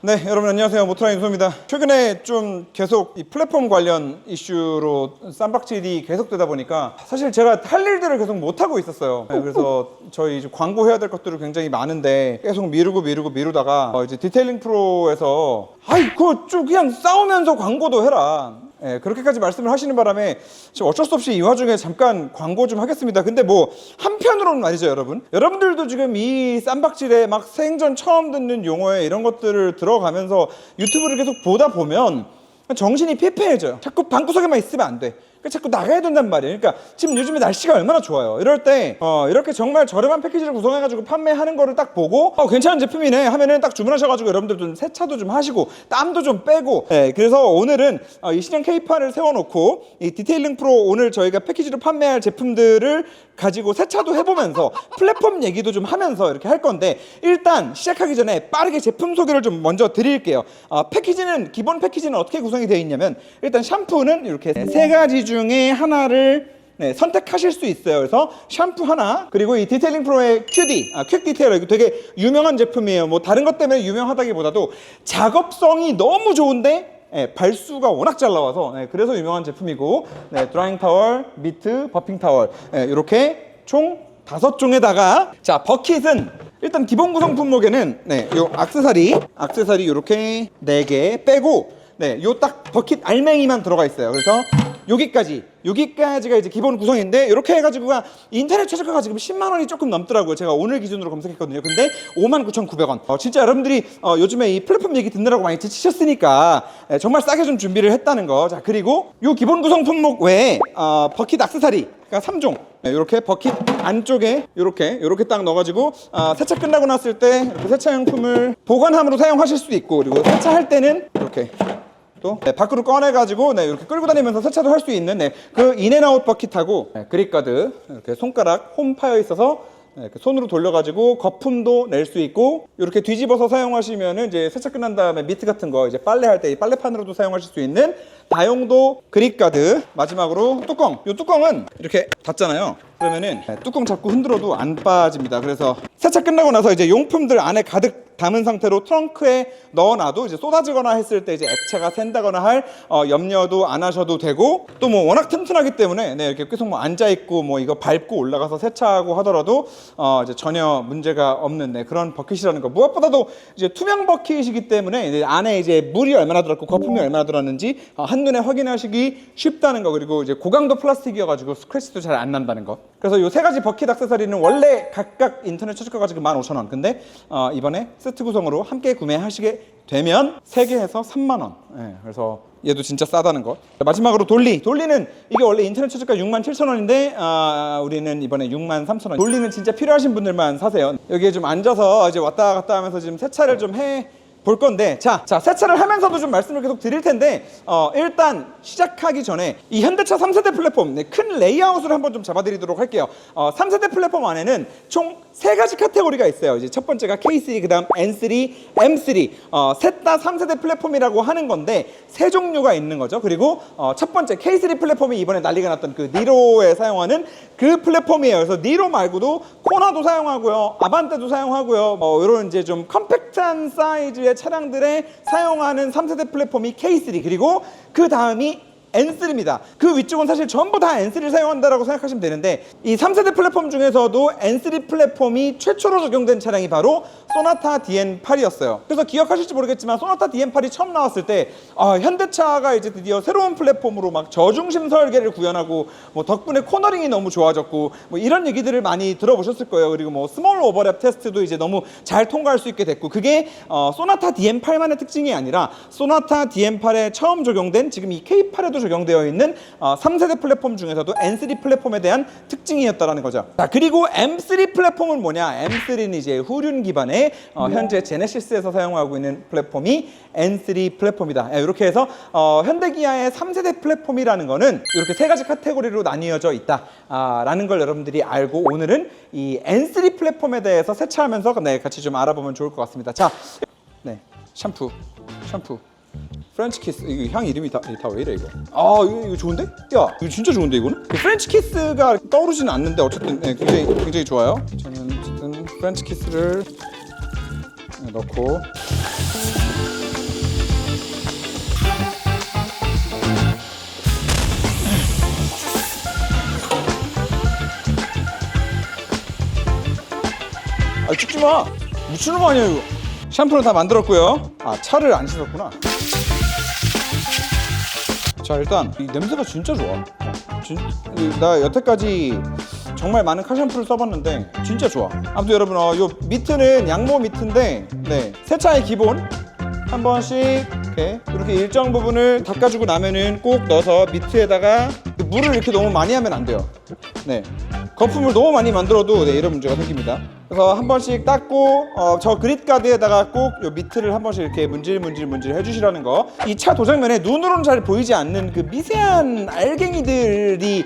네, 여러분 안녕하세요. 모토라인 유소입니다. 최근에 좀 계속 이 플랫폼 관련 이슈로 쌈박질이 계속되다 보니까 사실 제가 할 일들을 계속 못 하고 있었어요. 네, 그래서 저희 이제 광고해야 될 것들이 굉장히 많은데 계속 미루고 미루고 미루다가 어, 이제 디테일링 프로에서 아이 그거 좀 그냥 싸우면서 광고도 해라. 예, 그렇게까지 말씀을 하시는 바람에 지금 어쩔 수 없이 이 와중에 잠깐 광고 좀 하겠습니다. 근데 뭐 한편으로는 말이죠, 여러분. 여러분들도 지금 이 쌈박질에 막 생전 처음 듣는 용어에 이런 것들을 들어가면서 유튜브를 계속 보다 보면 정신이 피폐해져요. 자꾸 방구석에만 있으면 안 돼. 그러니까 자꾸 나가야 된단 말이에요. 그러니까 지금 요즘에 날씨가 얼마나 좋아요. 이럴 때 어, 이렇게 정말 저렴한 패키지를 구성해가지고 판매하는 거를 딱 보고 어, 괜찮은 제품이네 하면은 딱 주문하셔가지고 여러분들 좀 세차도 좀 하시고 땀도 좀 빼고. 예, 그래서 오늘은 어, 이 신형 K8을 세워놓고 이 디테일링 프로 오늘 저희가 패키지로 판매할 제품들을 가지고 세차도 해보면서 플랫폼 얘기도 좀 하면서 이렇게 할 건데 일단 시작하기 전에 빠르게 제품 소개를 좀 먼저 드릴게요. 어, 패키지는 기본 패키지는 어떻게 구성이 되어 있냐면 일단 샴푸는 이렇게 세 가지 중에 하나를 네, 선택하실 수 있어요. 그래서 샴푸 하나 그리고 이 디테일링 프로의 QD, 아, 퀵 디테일러 이거 되게 유명한 제품이에요. 뭐 다른 것 때문에 유명하다기보다도 작업성이 너무 좋은데 예, 발수가 워낙 잘 나와서 예, 그래서 유명한 제품이고 네, 드라잉 타월, 미트, 버핑 타월 예, 이렇게 총 다섯 종에다가 자 버킷은 일단 기본 구성 품목에는 네, 요 악세사리, 악세사리 이렇게 네 개 빼고 네, 요 딱 버킷 알맹이만 들어가 있어요. 그래서 여기까지 여기까지가 이제 기본 구성인데 이렇게 해가지고가 인터넷 최저가가 지금 10만 원이 조금 넘더라고요. 제가 오늘 기준으로 검색했거든요. 근데 59,900원. 어, 진짜 여러분들이 어, 요즘에 이 플랫폼 얘기 듣느라고 많이 지치셨으니까 예, 정말 싸게 좀 준비를 했다는 거. 자 그리고 요 기본 구성 품목 외에 어, 버킷 악세사리 그러니까 3종 이렇게 버킷 안쪽에 이렇게 이렇게 딱 넣어가지고 아, 세차 끝나고 났을 때 이렇게 세차용품을 보관함으로 사용하실 수도 있고 그리고 세차할 때는 이렇게 또 네, 밖으로 꺼내가지고 네, 이렇게 끌고 다니면서 세차도 할 수 있는 네, 그 인앤아웃 버킷하고 네, 그립가드 이렇게 손가락 홈 파여 있어서 네, 손으로 돌려가지고 거품도 낼 수 있고 이렇게 뒤집어서 사용하시면은 이제 세차 끝난 다음에 미트 같은 거 이제 빨래 할 때 이 빨래판으로도 사용하실 수 있는 다용도 그립가드 마지막으로 뚜껑. 이 뚜껑은 이렇게 닫잖아요. 그러면은 네, 뚜껑 잡고 흔들어도 안 빠집니다. 그래서 세차 끝나고 나서 이제 용품들 안에 가득 담은 상태로 트렁크에 넣어놔도 이제 쏟아지거나 했을 때 이제 액체가 샌다거나 할 어, 염려도 안 하셔도 되고 또 뭐 워낙 튼튼하기 때문에 네, 이렇게 계속 뭐 앉아 있고 뭐 이거 밟고 올라가서 세차하고 하더라도 어, 이제 전혀 문제가 없는 네, 그런 버킷이라는 거. 무엇보다도 이제 투명 버킷이기 때문에 이제 안에 이제 물이 얼마나 들었고 거품이 얼마나 들었는지 어, 한눈에 확인하시기 쉽다는 거. 그리고 이제 고강도 플라스틱이어가지고 스크래치도 잘 안 난다는 거. 그래서 이세 가지 버킷 액세서리는 원래 각각 인터넷 최저가 가 지금 15,000원. 근데 어, 이번에 세트 구성으로 함께 구매하시게 되면 세 개에서 3만 원. 예, 그래서 얘도 진짜 싸다는 거. 마지막으로 돌리. 돌리는 이게 원래 인터넷 최저가 6만 7천 원인데 아, 우리는 이번에 6만 3천 원. 돌리는 진짜 필요하신 분들만 사세요. 여기에 좀 앉아서 이제 왔다 갔다 하면서 지금 세차를 좀 해. 볼 건데 자, 자 세차를 하면서도 좀 말씀을 계속 드릴 텐데 어, 일단 시작하기 전에 이 현대차 3세대 플랫폼 네, 큰 레이아웃을 한번 좀 잡아드리도록 할게요. 어, 3세대 플랫폼 안에는 총 세 가지 카테고리가 있어요. 이제 첫 번째가 K3 그 다음 N3, M3 어, 셋다 3세대 플랫폼이라고 하는 건데 세 종류가 있는 거죠. 그리고 어, 첫 번째 K3 플랫폼이 이번에 난리가 났던 그 니로에 사용하는 그 플랫폼이에요. 그래서 니로 말고도 코나도 사용하고요 아반떼도 사용하고요 어, 이런 이제 좀 컴팩트한 사이즈의 차량들에 사용하는 3세대 플랫폼이 K3 그리고 그 다음이 N3입니다. 그 위쪽은 사실 전부 다 N3를 사용한다라고 생각하시면 되는데 이 3세대 플랫폼 중에서도 N3 플랫폼이 최초로 적용된 차량이 바로 소나타 DN8이었어요. 그래서 기억하실지 모르겠지만 소나타 DN8이 처음 나왔을 때 아, 현대차가 이제 드디어 새로운 플랫폼으로 막 저중심 설계를 구현하고 뭐 덕분에 코너링이 너무 좋아졌고 뭐 이런 얘기들을 많이 들어보셨을 거예요. 그리고 뭐 스몰 오버랩 테스트도 이제 너무 잘 통과할 수 있게 됐고 그게 어, 소나타 DN8만의 특징이 아니라 소나타 DN8에 처음 적용된 지금 이 K8에도 적용되어 있는 어, 3세대 플랫폼 중에서도 N3 플랫폼에 대한 특징이었다라는 거죠. 자 그리고 M3 플랫폼은 뭐냐? M3는 이제 후륜 기반의 어, 현재 제네시스에서 사용하고 있는 플랫폼이 N3 플랫폼이다. 예, 이렇게 해서 어, 현대기아의 3세대 플랫폼이라는 거는 이렇게 세 가지 카테고리로 나뉘어져 있다라는 걸 여러분들이 알고 오늘은 이 N3 플랫폼에 대해서 세차하면서 네, 같이 좀 알아보면 좋을 것 같습니다. 자, 네 샴푸, 샴푸. 프렌치 키스 이거 향 이름이 다 왜 이래 이거? 아 이거, 이거 좋은데? 야 이거 진짜 좋은데 이거는? 그 프렌치 키스가 떠오르지는 않는데 어쨌든 네, 굉장히 굉장히 좋아요. 저는 어쨌든 프렌치 키스를 네, 넣고. 아 찍지마! 미친놈 아니야 이거? 샴푸는 다 만들었고요. 아 차를 안 씻었구나. 자 일단 이 냄새가 진짜 좋아 어, 진, 이- 나 여태까지 정말 많은 칼 샴푸를 써봤는데 진짜 좋아 아무튼 여러분 어, 요 미트는 양모 미트인데 네 세차의 기본 한 번씩 이렇게 이렇게 일정 부분을 닦아주고 나면은 꼭 넣어서 미트에다가 물을 이렇게 너무 많이 하면 안 돼요. 네. 거품을 너무 많이 만들어도 네, 이런 문제가 생깁니다. 그래서 한 번씩 닦고 어, 저 그릿 가드에다가 꼭요 미트를 한 번씩 이렇게 문질 문질 문질 해주시라는 거. 이 차 도장면에 눈으로는 잘 보이지 않는 그 미세한 알갱이들이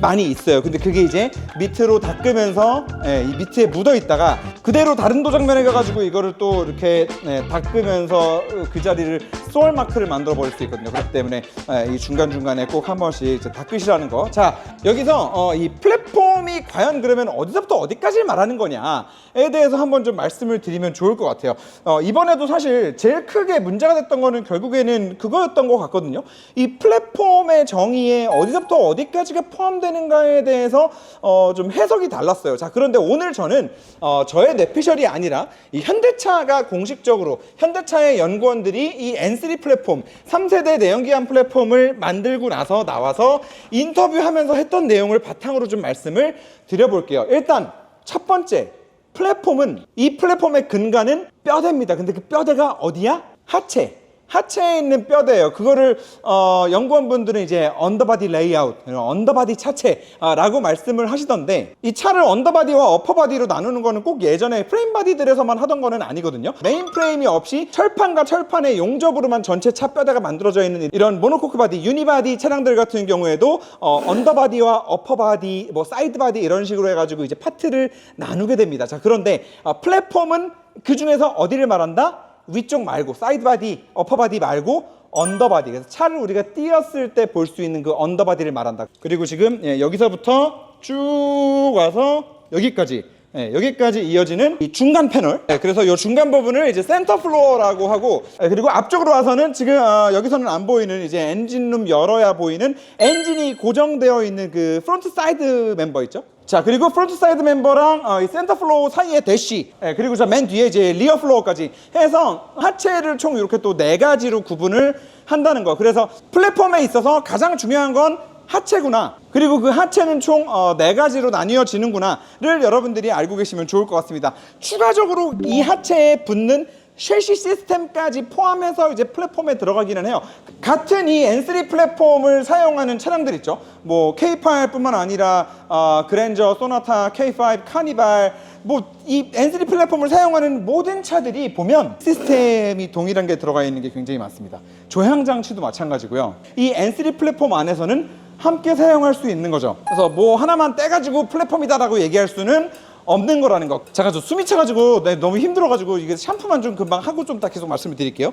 많이 있어요. 근데 그게 이제 밑으로 닦으면서 예, 이 밑에 묻어 있다가 그대로 다른 도장면에 가가지고 이거를 또 이렇게 예, 닦으면서 그 자리를 소울 마크를 만들어 버릴 수 있거든요. 그렇기 때문에 예, 이 중간 중간에 꼭 한 번씩 닦으시라는 거. 자 여기서 어, 이 플랫폼이 과연 그러면 어디서부터 어디까지 말하는 거냐 에 대해서 한번 좀 말씀을 드리면 좋을 것 같아요. 어, 이번에도 사실 제일 크게 문제가 됐던 거는 결국에는 그거였던 것 같거든요. 이 플랫폼의 정의에 어디서부터 어디까지가 포함되는가에 대해서 어, 좀 해석이 달랐어요. 자, 그런데 오늘 저는 어, 저의 뇌피셜이 아니라 이 현대차가 공식적으로 현대차의 연구원들이 이 N3 플랫폼 3세대 내연기관 플랫폼을 만들고 나서 나와서 인터뷰하면서 했던 내용을 바탕으로 좀 말씀을 드려볼게요. 일단 첫 번째 플랫폼은 이 플랫폼의 근간은 뼈대입니다. 근데 그 뼈대가 어디야? 하체. 하체에 있는 뼈대예요. 그거를 어, 연구원분들은 이제 언더바디 레이아웃, 언더바디 차체라고 말씀을 하시던데 이 차를 언더바디와 어퍼바디로 나누는 거는 꼭 예전에 프레임 바디들에서만 하던 거는 아니거든요. 메인 프레임이 없이 철판과 철판의 용접으로만 전체 차 뼈대가 만들어져 있는 이런 모노코크 바디, 유니바디 차량들 같은 경우에도 어, 언더바디와 어퍼바디, 뭐 사이드바디 이런 식으로 해가지고 이제 파트를 나누게 됩니다. 자 그런데 어, 플랫폼은 그 중에서 어디를 말한다? 위쪽 말고 사이드 바디, 어퍼 바디 말고 언더바디. 그래서 차를 우리가 띄었을 때 볼 수 있는 그 언더바디를 말한다. 그리고 지금 예, 여기서부터 쭉 와서 여기까지. 예, 여기까지 이어지는 이 중간 패널. 예, 그래서 이 중간 부분을 이제 센터 플로어라고 하고, 예, 그리고 앞쪽으로 와서는 지금 아, 여기서는 안 보이는 이제 엔진룸 열어야 보이는 엔진이 고정되어 있는 그 프론트 사이드 멤버 있죠? 자 그리고 프론트 사이드 멤버랑 어, 이 센터 플로어 사이에 대시 예, 그리고 저맨 뒤에 이제 리어 플로어까지 해서 하체를 총 이렇게 또 네 가지로 구분을 한다는 거. 그래서 플랫폼에 있어서 가장 중요한 건 하체구나. 그리고 그 하체는 총 네 가지로 나뉘어지는구나를 여러분들이 알고 계시면 좋을 것 같습니다. 추가적으로 이 하체에 붙는 쉐시 시스템까지 포함해서 이제 플랫폼에 들어가기는 해요. 같은 이 N3 플랫폼을 사용하는 차량들 있죠. 뭐 K8뿐만 아니라 어, 그랜저, 소나타, K5, 카니발 뭐 이 N3 플랫폼을 사용하는 모든 차들이 보면 시스템이 동일한 게 들어가 있는 게 굉장히 많습니다. 조향 장치도 마찬가지고요. 이 N3 플랫폼 안에서는 함께 사용할 수 있는 거죠. 그래서 뭐 하나만 떼가지고 플랫폼이다라고 얘기할 수는 없는 거라는 거. 잠깐 저 숨이 차가지고 네, 너무 힘들어가지고 이게 샴푸만 좀 금방 하고 좀딱 계속 말씀을 드릴게요.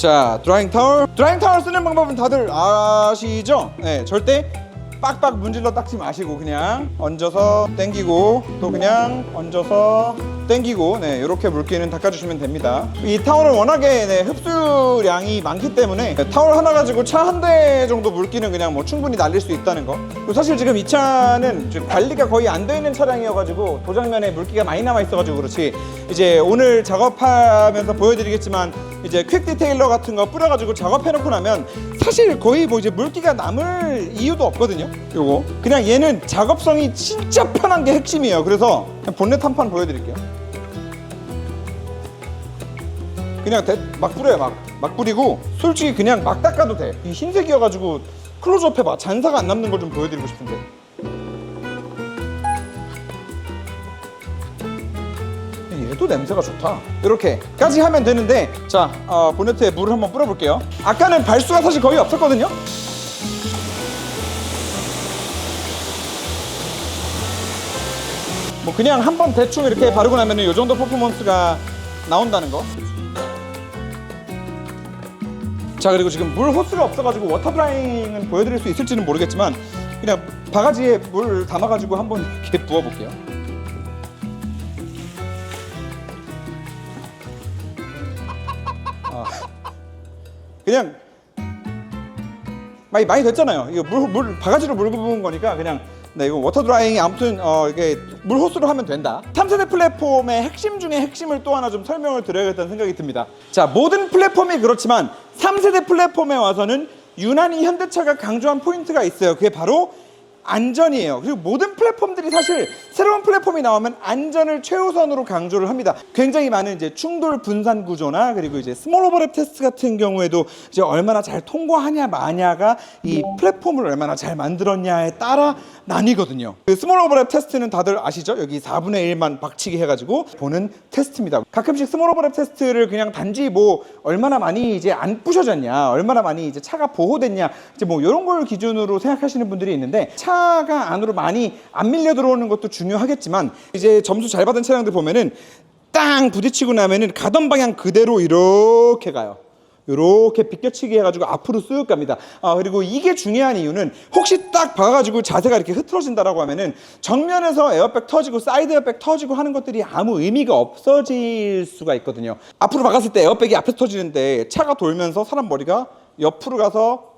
자, 드라잉 타월. 드라잉 타월 쓰는 방법은 다들 아시죠? 네, 절대 빡빡 문질러 닦지 마시고 그냥 얹어서 당기고 또 그냥 얹어서 당기고 네 이렇게 물기는 닦아주시면 됩니다 이 타월은 워낙에 네, 흡수량이 많기 때문에 네, 타월 하나 가지고 차 한 대 정도 물기는 그냥 뭐 충분히 날릴 수 있다는 거 그리고 사실 지금 이 차는 지금 관리가 거의 안 돼 있는 차량이어가지고 도장면에 물기가 많이 남아 있어가지고 그렇지 이제 오늘 작업하면서 보여드리겠지만 이제 퀵 디테일러 같은 거 뿌려가지고 작업해놓고 나면 사실 거의 뭐 이제 물기가 남을 이유도 없거든요. 요거 그냥 얘는 작업성이 진짜 편한 게 핵심이에요. 그래서 본넷 한 판 보여드릴게요. 그냥 대- 막 뿌려요 막, 막 뿌리고 솔직히 그냥 막 닦아도 돼 이 흰색이어가지고 클로즈업 해봐. 잔사가 안 남는 걸 좀 보여드리고 싶은데. 얘도 냄새가 좋다. 이렇게까지 하면 되는데 자 어, 보네트에 물을 한번 뿌려볼게요. 아까는 발수가 사실 거의 없었거든요? 뭐 그냥 한 번 대충 이렇게 바르고 나면은 이 정도 퍼포먼스가 나온다는 거. 자 그리고 지금 물 호스가 없어가지고 워터 드라잉은 보여드릴 수 있을지는 모르겠지만 그냥 바가지에 물 담아가지고 한번 이렇게 부어볼게요. 그냥 많이 많이 됐잖아요. 이거 물, 물 바가지로 물고 부은 거니까 그냥 네 이거 워터 드라잉이 아무튼 어 이게 물 호스로 하면 된다. 3세대 플랫폼의 핵심 중에 핵심을 또 하나 좀 설명을 드려야겠다는 생각이 듭니다. 자 모든 플랫폼이 그렇지만 3세대 플랫폼에 와서는 유난히 현대차가 강조한 포인트가 있어요. 그게 바로 안전이에요. 그리고 모든 플랫폼들이 사실 새로운 플랫폼이 나오면 안전을 최우선으로 강조를 합니다. 굉장히 많은 이제 충돌 분산 구조나 그리고 이제 스몰 오버랩 테스트 같은 경우에도 이제 얼마나 잘 통과하냐 마냐가 이 플랫폼을 얼마나 잘 만들었냐에 따라 나뉘거든요. 그 스몰 오버랩 테스트는 다들 아시죠? 여기 4분의 1만 박치기 해가지고 보는 테스트입니다. 가끔씩 스몰 오버랩 테스트를 그냥 단지 뭐 얼마나 많이 이제 안 부셔졌냐, 얼마나 많이 이제 차가 보호됐냐, 이제 뭐 이런 걸 기준으로 생각하시는 분들이 있는데 차가 안으로 많이 안 밀려 들어오는 것도 중요하겠지만 이제 점수 잘 받은 차량들 보면은 땅 부딪히고 나면은 가던 방향 그대로 이렇게 가요. 이렇게 비껴치기 해가지고 앞으로 쓱 갑니다. 아, 그리고 이게 중요한 이유는 혹시 딱 박아가지고 자세가 이렇게 흐트러진다라고 하면은 정면에서 에어백 터지고 사이드 에어백 터지고 하는 것들이 아무 의미가 없어질 수가 있거든요. 앞으로 박았을 때 에어백이 앞에서 터지는데 차가 돌면서 사람 머리가 옆으로 가서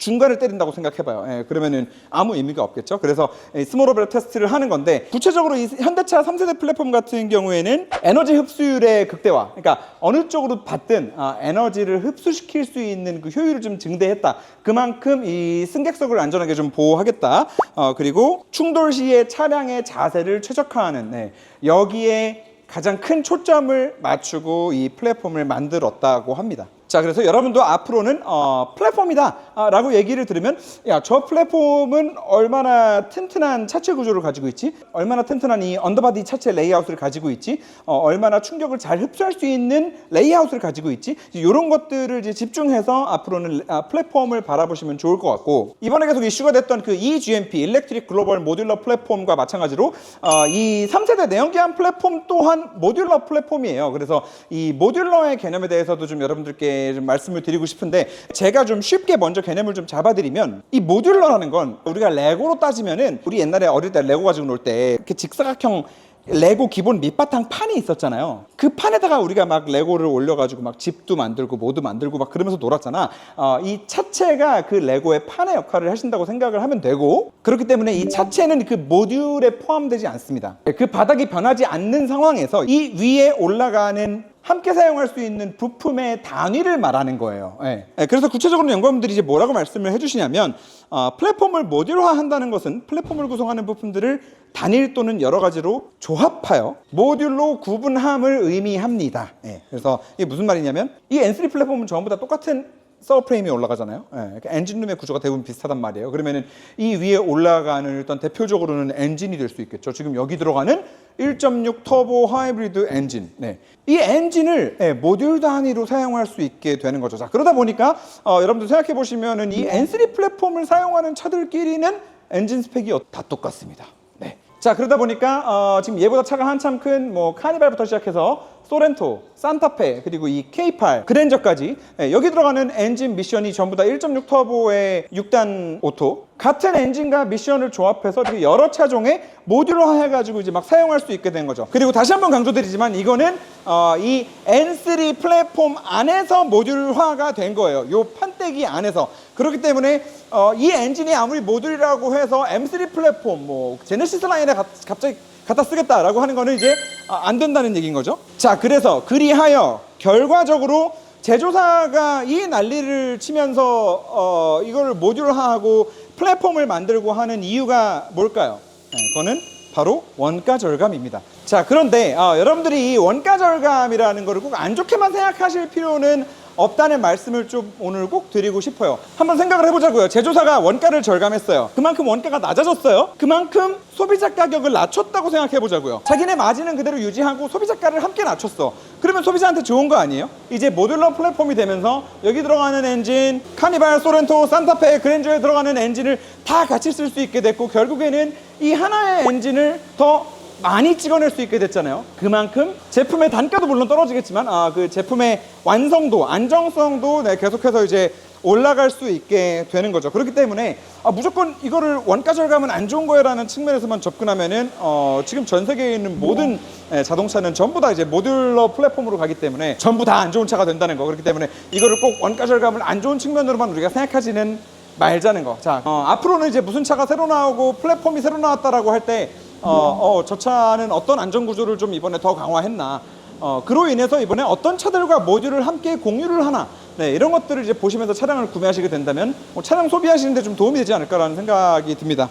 중간을 때린다고 생각해봐요. 예, 그러면은 아무 의미가 없겠죠. 그래서 오버랩 테스트를 하는 건데 구체적으로 이 현대차 3세대 플랫폼 같은 경우에는 에너지 흡수율의 극대화, 그러니까 어느 쪽으로 받든 아, 에너지를 흡수시킬 수 있는 그 효율을 좀 증대했다. 그만큼 이 승객석을 안전하게 좀 보호하겠다. 어, 그리고 충돌 시에 차량의 자세를 최적화하는 네, 여기에 가장 큰 초점을 맞추고 이 플랫폼을 만들었다고 합니다. 자, 그래서 여러분도 앞으로는 어, 플랫폼이다 아, 라고 얘기를 들으면 야, 저 플랫폼은 얼마나 튼튼한 차체 구조를 가지고 있지? 얼마나 튼튼한 이 언더바디 차체 레이아웃을 가지고 있지? 어, 얼마나 충격을 잘 흡수할 수 있는 레이아웃을 가지고 있지? 이런 것들을 이제 집중해서 앞으로는 아, 플랫폼을 바라보시면 좋을 것 같고 이번에 계속 이슈가 됐던 그 eGMP, 일렉트릭 글로벌 모듈러 플랫폼과 마찬가지로 어, 이 3세대 내연기관 플랫폼 또한 모듈러 플랫폼이에요. 그래서 이 모듈러의 개념에 대해서도 좀 여러분들께 좀 말씀을 드리고 싶은데 제가 좀 쉽게 먼저 개념을 좀 잡아드리면 이 모듈러라는 건 우리가 레고로 따지면은 우리 옛날에 어릴 때 레고 가지고 놀 때 이렇게 직사각형 레고 기본 밑바탕 판이 있었잖아요. 그 판에다가 우리가 막 레고를 올려가지고 막 집도 만들고 뭐도 만들고 막 그러면서 놀았잖아. 어, 이 차체가 그 레고의 판의 역할을 하신다고 생각을 하면 되고 그렇기 때문에 이 차체는 그 모듈에 포함되지 않습니다. 그 바닥이 변하지 않는 상황에서 이 위에 올라가는 함께 사용할 수 있는 부품의 단위를 말하는 거예요. 예. 예, 그래서 구체적으로 연구원분들이 이제 뭐라고 말씀을 해주시냐면 어, 플랫폼을 모듈화한다는 것은 플랫폼을 구성하는 부품들을 단일 또는 여러 가지로 조합하여 모듈로 구분함을 의미합니다. 예, 그래서 이게 무슨 말이냐면 이 N3 플랫폼은 전부 다 똑같은 서브 프레임이 올라가잖아요. 예, 엔진룸의 구조가 대부분 비슷하단 말이에요. 그러면은 이 위에 올라가는 일단 대표적으로는 엔진이 될 수 있겠죠. 지금 여기 들어가는 1.6 터보 하이브리드 엔진. 네. 이 엔진을 예, 모듈 단위로 사용할 수 있게 되는 거죠. 자, 그러다 보니까 어, 여러분들 생각해 보시면은 이 N3 플랫폼을 사용하는 차들끼리는 엔진 스펙이 다 똑같습니다. 네. 자, 그러다 보니까 어, 지금 얘보다 차가 한참 큰 뭐 카니발부터 시작해서 소렌토, 산타페, 그리고 이 K8, 그랜저까지 예, 여기 들어가는 엔진 미션이 전부 다 1.6 터보의 6단 오토 같은 엔진과 미션을 조합해서 여러 차종에 모듈화 해가지고 이제 막 사용할 수 있게 된 거죠. 그리고 다시 한번 강조드리지만 이거는 어, 이 N3 플랫폼 안에서 모듈화가 된 거예요. 요 판때기 안에서 그렇기 때문에 어, 이 엔진이 아무리 모듈이라고 해서 M3 플랫폼, 뭐 제네시스 라인에 가- 갑자기 갖다 쓰겠다라고 하는 거는 이제 아, 안 된다는 얘기인 거죠. 자, 그래서 그리하여 결과적으로 제조사가 이 난리를 치면서 어, 이걸 모듈화하고 플랫폼을 만들고 하는 이유가 뭘까요? 네, 그거는 바로 원가 절감입니다. 자, 그런데 어, 여러분들이 이 원가 절감이라는 거를 꼭 안 좋게만 생각하실 필요는 없다는 말씀을 좀 오늘 꼭 드리고 싶어요. 한번 생각을 해보자고요. 제조사가 원가를 절감했어요. 그만큼 원가가 낮아졌어요. 그만큼 소비자 가격을 낮췄다고 생각해보자고요. 자기네 마진은 그대로 유지하고 소비자가를 함께 낮췄어. 그러면 소비자한테 좋은 거 아니에요? 이제 모듈러 플랫폼이 되면서 여기 들어가는 엔진, 카니발, 소렌토, 산타페, 그랜저에 들어가는 엔진을 다 같이 쓸 수 있게 됐고 결국에는 이 하나의 엔진을 더 많이 찍어낼 수 있게 됐잖아요. 그만큼 제품의 단가도 물론 떨어지겠지만 아, 그 제품의 완성도, 안정성도 네, 계속해서 이제 올라갈 수 있게 되는 거죠. 그렇기 때문에 아, 무조건 이거를 원가 절감은 안 좋은 거야라는 측면에서만 접근하면은 어, 지금 전 세계에 있는 모든 예, 자동차는 전부 다 이제 모듈러 플랫폼으로 가기 때문에 전부 다 안 좋은 차가 된다는 거. 그렇기 때문에 이거를 꼭 원가 절감을 안 좋은 측면으로만 우리가 생각하지는 말자는 거. 자, 어, 앞으로는 이제 무슨 차가 새로 나오고 플랫폼이 새로 나왔다라고 할 때, 어, 어, 저 차는 어떤 안전 구조를 좀 이번에 더 강화했나. 어, 그로 인해서 이번에 어떤 차들과 모듈을 함께 공유를 하나. 네, 이런 것들을 이제 보시면서 차량을 구매하시게 된다면 뭐 차량 소비하시는데 좀 도움이 되지 않을까라는 생각이 듭니다.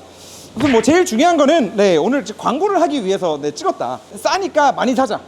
그래서 뭐 제일 중요한 거는 네, 오늘 광고를 하기 위해서 네, 찍었다. 싸니까 많이 사자.